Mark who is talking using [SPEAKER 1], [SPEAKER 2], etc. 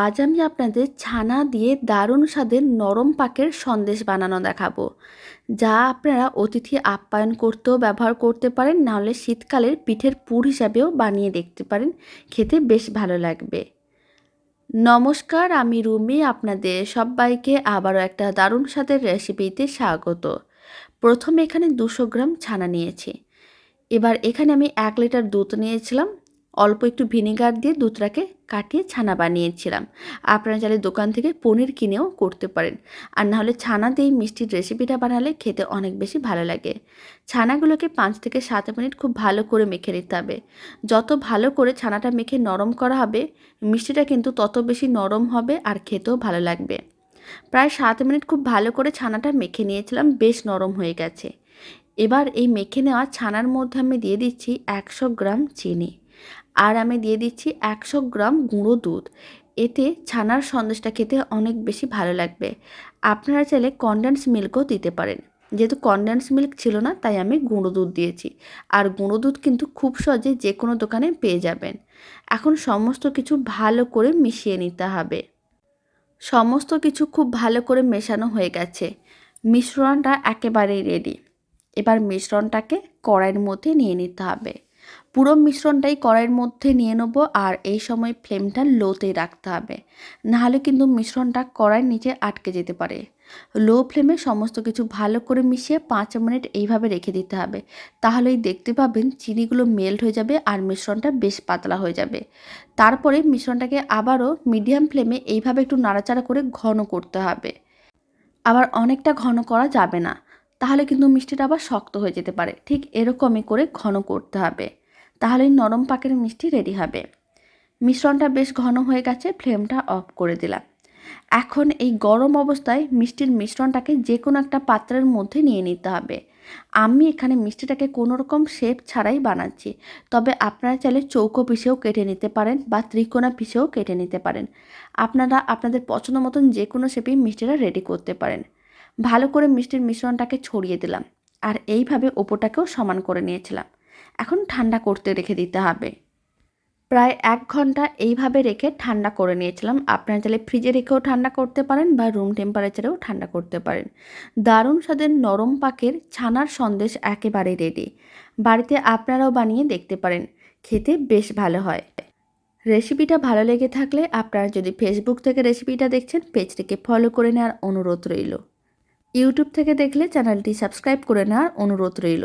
[SPEAKER 1] আজ আমি আপনাদের ছানা দিয়ে দারুণ স্বাদের নরম পাকের সন্দেশ বানানো দেখাবো, যা আপনারা অতিথি আপ্যায়ন করতেও ব্যবহার করতে পারেন, নাহলে শীতকালের পিঠের পুর হিসাবেও বানিয়ে দেখতে পারেন, খেতে বেশ ভালো লাগবে। নমস্কার, আমি রুমি, আপনাদের সবাইকে আবারও একটা দারুণ স্বাদের রেসিপিতে স্বাগত। প্রথমে এখানে দুশো গ্রাম ছানা নিয়েছি। এবার এখানে আমি এক লিটার দুধ নিয়েছিলাম অল্প একটু ভিনেগার দিয়ে দুধটাকে কাটিয়ে ছানা বানিয়েছিলাম। আপনারা চাইলে দোকান থেকে পনির কিনেও করতে পারেন। আর নাহলে ছানা দিয়ে মিষ্টির রেসিপিটা বানালে খেতে অনেক বেশি ভালো লাগে। ছানাগুলোকে পাঁচ থেকে সাত মিনিট খুব ভালো করে মেখে নিতে হবে। যত ভালো করে ছানাটা মেখে নরম করা হবে, মিষ্টিটা কিন্তু তত বেশি নরম হবে আর খেতেও ভালো লাগবে। প্রায় সাত মিনিট খুব ভালো করে ছানাটা মেখে নিয়েছিলাম, বেশ নরম হয়ে গেছে। এবার এই মেখে নেওয়া ছানার মধ্যে আমি দিয়ে দিচ্ছি একশো গ্রাম চিনি। আর আমি দিয়ে দিচ্ছি একশো গ্রাম গুঁড়ো দুধ। এতে ছানার সন্দেশটা খেতে অনেক বেশি ভালো লাগবে। আপনারা চাইলে কনডেন্স মিল্কও দিতে পারেন। যেহেতু কনডেন্স মিল্ক ছিল না, তাই আমি গুঁড়ো দুধ দিয়েছি। আর গুঁড়ো দুধ কিন্তু খুব সহজে যে কোনো দোকানে পেয়ে যাবেন। এখন সমস্ত কিছু ভালো করে মিশিয়ে নিতে হবে। সমস্ত কিছু খুব ভালো করে মেশানো হয়ে গেছে। মিশ্রণটা একেবারেই রেডি এবার মিশ্রণটাকে কড়াইয়ের মধ্যে নিয়ে নিতে হবে। পুরো মিশ্রণটাই কড়াইয়ের মধ্যে নিয়ে নেব আর এই সময় ফ্লেমটা লোতে রাখতে হবে। নাহলে কিন্তু মিশ্রণটা কড়াইয়ের নিচে আটকে যেতে পারে। লো ফ্লেমে সমস্ত কিছু ভালো করে মিশিয়ে পাঁচ মিনিট এইভাবে রেখে দিতে হবে। তাহলেই দেখতে পাবেন চিনিগুলো মেল্ট হয়ে যাবে আর মিশ্রণটা বেশ পাতলা হয়ে যাবে। তারপরে মিশ্রণটাকে আবারও মিডিয়াম ফ্লেমে এইভাবে একটু নাড়াচাড়া করে ঘন করতে হবে। আবার অনেকটা ঘন করা যাবে না। তাহলে কিন্তু মিষ্টিটা আবার শক্ত হয়ে যেতে পারে। ঠিক এরকমই করে ঘন করতে হবে। তাহলেই নরম পাকের মিষ্টি রেডি হবে। মিশ্রণটা বেশ ঘন হয়ে গেছে, ফ্লেমটা অফ করে দিলাম। এখন এই গরম অবস্থায় মিষ্টির মিশ্রণটাকে যে কোনো একটা পাত্রের মধ্যে নিয়ে নিতে হবে। আমি এখানে মিষ্টিটাকে কোনো রকম শেপ ছাড়াই বানাচ্ছি, তবে আপনারা চাইলে চৌকো পিসেও কেটে নিতে পারেন বা ত্রিকোণা পিসেও কেটে নিতে পারেন। আপনারা আপনাদের পছন্দ মতন যে কোনো শেপেই মিষ্টিটা রেডি করতে পারেন। ভালো করে মিষ্টির মিশ্রণটাকে ছড়িয়ে দিলাম, আর এইভাবে ওপরটাকেও সমান করে নিয়েছিলাম। এখন ঠান্ডা করতে রেখে দিতে হবে। প্রায় এক ঘণ্টা এইভাবে রেখে ঠান্ডা করে নিয়েছিলাম। আপনারা চাইলে ফ্রিজে রেখেও ঠান্ডা করতে পারেন বা রুম টেম্পারেচারেও ঠান্ডা করতে পারেন। দারুণ স্বাদের নরম পাকের ছানার সন্দেশ একেবারে রেডি বাড়িতে আপনারাও বানিয়ে দেখতে পারেন। খেতে বেশ ভালো হয়। রেসিপিটা ভালো লেগে থাকলে আপনারা যদি ফেসবুক থেকে রেসিপিটা দেখছেন পেজটিকে ফলো করে নেওয়ার অনুরোধ রইল। ইউটিউব থেকে দেখলে চ্যানেলটি সাবস্ক্রাইব করে নেওয়ার অনুরোধ রইল।